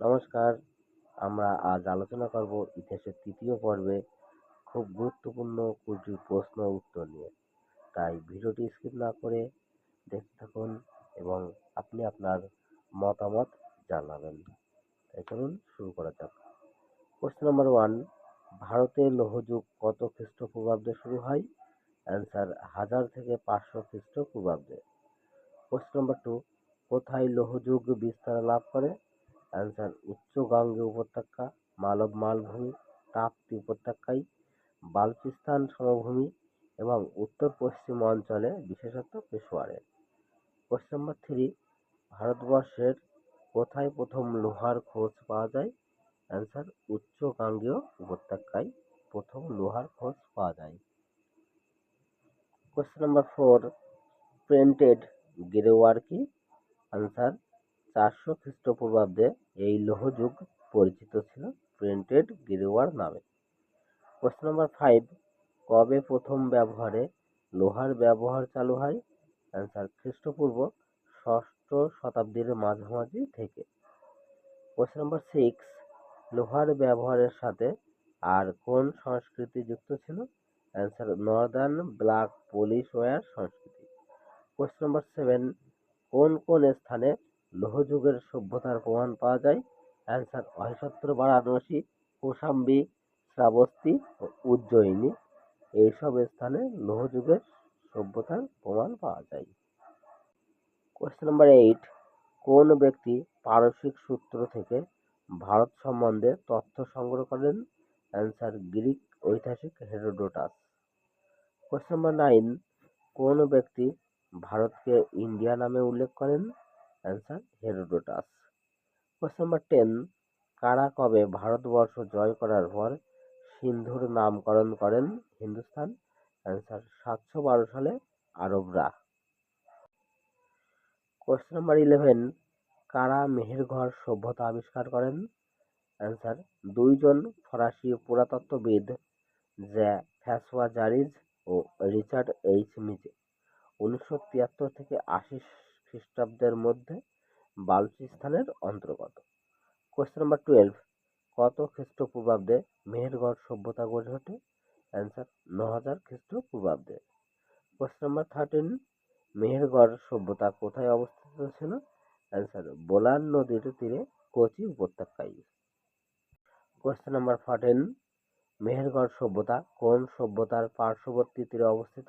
নমস্কার। আমরা আজ আলোচনা করব ইতিহাসের তৃতীয় পর্বে খুব গুরুত্বপূর্ণ কুড়িটি প্রশ্ন উত্তর নিয়ে। তাই ভিডিওটি স্কিপ না করে দেখতে থাকুন এবং আপনি আপনার মতামত জানাবেন। তাই চলুন শুরু করা যাক। কোশ্চেন নাম্বার ওয়ান, ভারতে লৌহযুগ কত খ্রিস্টপূর্বাব্দে শুরু হয়? অ্যান্সার, হাজার থেকে পাঁচশো খ্রিস্টপূর্বাব্দে। কোশ্চেন নাম্বার টু, কোথায় লৌহযুগ বিস্তার লাভ করে? অ্যান্সার উচ্চ গাঙ্গেয় উপত্যকা মালব মালভূমি তাপ্তি উপত্যকায় বালুচিস্তান সমভূমি এবং উত্তর পশ্চিম অঞ্চলে বিশেষত পেশোয়ারে। কোশ্চেন নাম্বার থ্রি ভারতবর্ষের কোথায় প্রথম লোহার খোঁজ পাওয়া যায়? অ্যান্সার, উচ্চ গাঙ্গেয় উপত্যকায় প্রথম লোহার খোঁজ পাওয়া যায়। Question number four, printed grey ware কি? আনসার চারশো খ্রিস্টপূর্বাব্দে এই লৌহযুগ পরিচিত ছিল প্রিন্টেড গিরিওয়ার নামে। কোশ্চেন নাম্বার ফাইভ কবে প্রথম ব্যবহারে লোহার ব্যবহার চালু হয়? অ্যান্সার খ্রিস্টপূর্ব ষষ্ঠ শতাব্দীর মাঝামাঝি থেকে। কোশ্চেন নাম্বার সিক্স লোহার ব্যবহারের সাথে আর কোন সংস্কৃতি যুক্ত ছিল? Answer northern black polish ware সংস্কৃতি। কোশ্চেন নাম্বার সেভেন কোন কোন স্থানে লোহযুগের সভ্যতার প্রমাণ পাওয়া যায়। অ্যান্সার অহিসত্র বারাণসী কোশাম্বী, শ্রাবস্তি ও উজ্জয়িনী এইসব স্থানে লোহযুগের সভ্যতার প্রমাণ পাওয়া যায়। কোয়েশ্চেন নাম্বার এইট কোন ব্যক্তি পারসিক সূত্র থেকে ভারত সম্বন্ধে তথ্য সংগ্রহ করেন? অ্যান্সার গ্রিক ঐতিহাসিক হেরোডোটাস কোয়েশ্চেন নাম্বার নাইন কোন ব্যক্তি ভারতকে ইন্ডিয়া নামে উল্লেখ করেন? Answer Herodotus. Question number ten কারা কবে ভারতবর্ষ জয় করার পর সিন্ধুর নামকরণ করেন হিন্দুস্তান? অ্যান্সার সাতশো বারো সালে আরবরা। কোয়েশ্চেন নাম্বার ইলেভেন কারা মেহেরঘর সভ্যতা আবিষ্কার করেন? অ্যান্সার দুইজন ফরাসি পুরাতত্ত্ববিদ জ্যা ফ্যাসোয়া জারিজ ও রিচার্ড এইচ মিজে উনিশশো তিয়াত্তর থেকে আশি খ্রিস্টাব্দের মধ্যে বালুচিস্তানের অন্তর্গত। কোয়েশ্চেন নাম্বার টুয়েলভ কত খ্রিস্টপূর্বাব্দে মেহেরগড় সভ্যতা গড়ে ওঠে? অ্যান্সার ন হাজার খ্রিস্টপূর্বাব্দে। কোয়েশ্চেন নাম্বার থার্টিন মেহেরগড় সভ্যতা কোথায় অবস্থিত ছিল? অ্যান্সার বোলান নদীর তীরে কোচি উপত্যকায়। কোয়েশ্চেন নাম্বার ফোরটিন মেহেরগড় সভ্যতা কোন সভ্যতার পার্শ্ববর্তী তীরে অবস্থিত?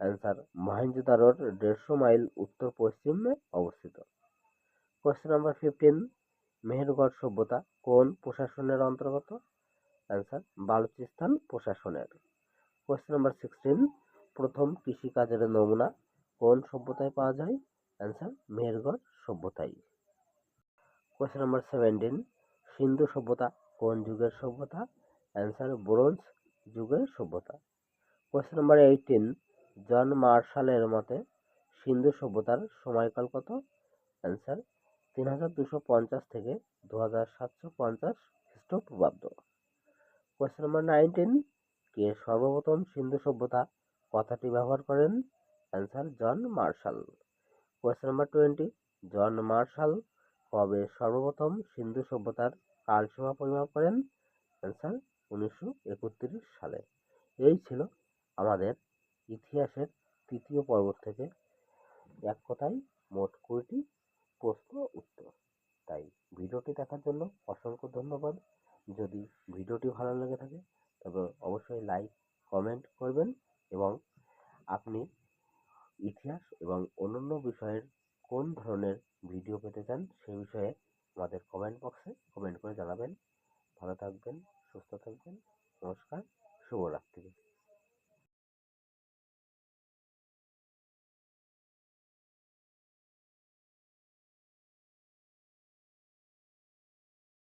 অ্যান্সার মহেঞ্জোদারোর দেড়শো মাইল উত্তর পশ্চিমে অবস্থিত। কোয়েশ্চেন নাম্বার ফিফটিন মেহেরগড় সভ্যতা কোন প্রশাসনের অন্তর্গত? অ্যান্সার বালুচিস্তান প্রশাসনের। কোয়েশ্চেন নাম্বার সিক্সটিন প্রথম কৃষিকাজের নমুনা কোন সভ্যতায় পাওয়া যায়? অ্যান্সার মেহেরগড় সভ্যতায় কোয়েশ্চেন নাম্বার সেভেন্টিন সিন্ধু সভ্যতা কোন যুগের সভ্যতা? অ্যান্সার ব্রোঞ্জ যুগের সভ্যতা। কোয়েশ্চেন নাম্বার এইটিন জন মার্শালের মতে, সিন্ধু সভ্যতার সময়কাল কত? অ্যান্সার, তিন হাজার দুশো পঞ্চাশ থেকে দু হাজার সাতশো পঞ্চাশ খ্রিস্টপূর্বাব্দ। কোয়েশ্চেন নাম্বার নাইনটিন, কে সর্বপ্রথম সিন্ধু সভ্যতা কথাটি ব্যবহার করেন? Answer, John Marshall. Question number twenty, John Marshall কবে সর্বপ্রথম সিন্ধু সভ্যতার কালসীমা পরিমাপ করেন? অ্যান্সার কুড়িটি প্রশ্ন উত্তর। তাই ভিডিওটি দেখার জন্য অসংখ্য ধন্যবাদ। যদি ভিডিওটি ভালো লেগে থাকে, তবে অবশ্যই লাইক, কমেন্ট করবেন এবং আপনি ইতিহাস এবং অন্যান্য বিষয়ের কোন ধরনের ভিডিও পেতে চান, সে বিষয়ে আমাদের কমেন্ট বক্সে